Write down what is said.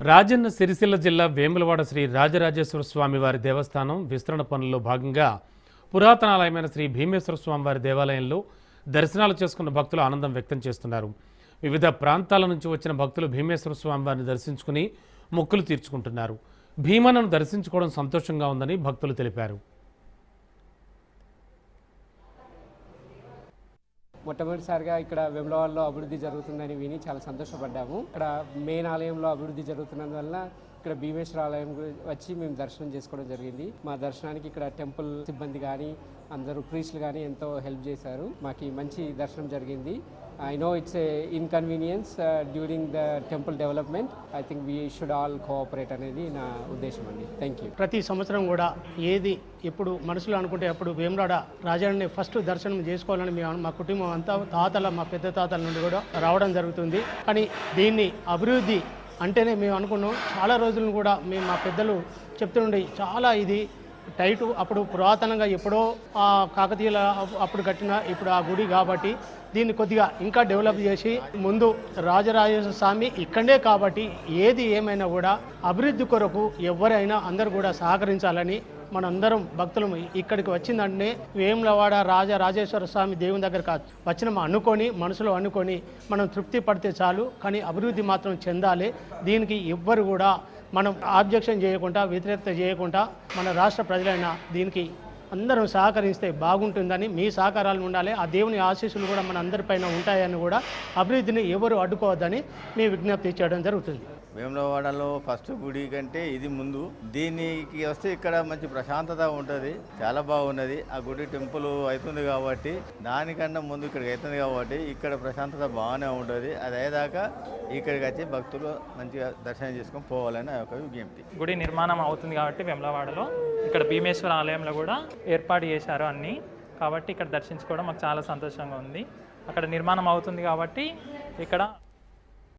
రాజన్న సిరిసిల్ల జిల్లా వేములవాడ శ్రీ రాజరాజేశ్వర స్వామి వారి దేవస్థానం విస్తరణ పనుల్లో భాగంగా పురాతనాలయమైన శ్రీ భీమేశ్వర స్వామి వారి దేవాలయంలో దర్శనాలు చేసుకున్న భక్తులు ఆనందం వ్యక్తం చేస్తున్నారు. వివిధ ప్రాంతాల నుంచి వచ్చిన భక్తులు భీమేశ్వర స్వామి వారిని దర్శించుకుని మొక్కులు తీర్చుకుంటున్నారు. భీమనను దర్శించుకోవడం సంతోషంగా ఉందని భక్తులు తెలిపారు. మొట్టమొదటిసారిగా ఇక్కడ వెమ్లవాడలో అభివృద్ధి జరుగుతుందని విని చాలా సంతోషపడ్డాము. ఇక్కడ మెయిన్ ఆలయంలో అభివృద్ధి జరుగుతున్నందువల్ల ఇక్కడ భీమేశ్వర ఆలయం వచ్చి మేము దర్శనం చేసుకోవడం జరిగింది. మా దర్శనానికి ఇక్కడ టెంపుల్ సిబ్బంది కానీ అందరూ ప్రీస్టులు కానీ ఎంతో హెల్ప్ చేశారు. మాకు మంచి దర్శనం జరిగింది. I know it's a inconvenience during the temple development I think we should all cooperate అనేది నా ఉద్దేశం అండి. థ్యాంక్ యూ ప్రతి సంవత్సరం కూడా ఏది ఎప్పుడు మనసులో అనుకుంటే అప్పుడు వేమరాడ రాజాని ఫస్ట్ దర్శనం చేసుకోవాలని మేము మా కుటుంబం అంతా తాతల మా పెద్ద తాతల నుండి కూడా రావడం జరుగుతుంది. కానీ దీన్ని అభివృద్ధి అంటేనే మేము అనుకున్నాం. చాలా రోజులను కూడా మేము మా పెద్దలు చెప్తుండే చాలా ఇది టైటు అప్పుడు పురాతనంగా ఎప్పుడో ఆ కాకతీయుల అప్పుడు కట్టిన ఇప్పుడు ఆ గుడి కాబట్టి దీన్ని కొద్దిగా ఇంకా డెవలప్ చేసి ముందు రాజరాజేశ్వర స్వామి ఇక్కడే కాబట్టి ఏది ఏమైనా కూడా అభివృద్ధి కొరకు ఎవరైనా అందరూ కూడా సహకరించాలని మనందరం భక్తులు. ఇక్కడికి వచ్చిందంటే వేములవాడ రాజ రాజేశ్వర స్వామి దేవుని దగ్గరకు వచ్చిన అనుకొని మనసులో అనుకొని మనం తృప్తి పడితే చాలు కానీ అభివృద్ధి మాత్రం చెందాలి. దీనికి ఎవ్వరు కూడా మనం ఆబ్జెక్షన్ చేయకుండా వ్యతిరేకత చేయకుండా మన రాష్ట్ర ప్రజలైన దీనికి అందరం సహకరిస్తే బాగుంటుందని మీ సహకారాలు ఉండాలి. ఆ దేవుని ఆశీస్సులు కూడా మన అందరిపైన ఉంటాయని కూడా అభివృద్ధిని ఎవరు అడ్డుకోవద్దని మీ విజ్ఞప్తి చేయడం జరుగుతుంది. వేములవాడలో ఫస్ట్ గుడి కంటే ఇది ముందు. దీనికి వస్తే ఇక్కడ మంచి ప్రశాంతత ఉంటుంది. చాలా బాగున్నది. ఆ గుడి టెంపుల్ అవుతుంది కాబట్టి దానికన్నా ముందు ఇక్కడికి అవుతుంది కాబట్టి ఇక్కడ ప్రశాంతత బాగానే ఉంటుంది. అది అయ్యేదాకా ఇక్కడికి వచ్చి భక్తులు మంచిగా దర్శనం చేసుకొని పోవాలని ఒక విజ్ఞప్తి. గుడి నిర్మాణం అవుతుంది కాబట్టి వేములవాడలో. ఇక్కడ భీమేశ్వర ఆలయంలో కూడా ఏర్పాటు చేశారు అన్నీ. కాబట్టి ఇక్కడ దర్శించుకోవడం మాకు చాలా సంతోషంగా ఉంది. అక్కడ నిర్మాణం అవుతుంది కాబట్టి ఇక్కడ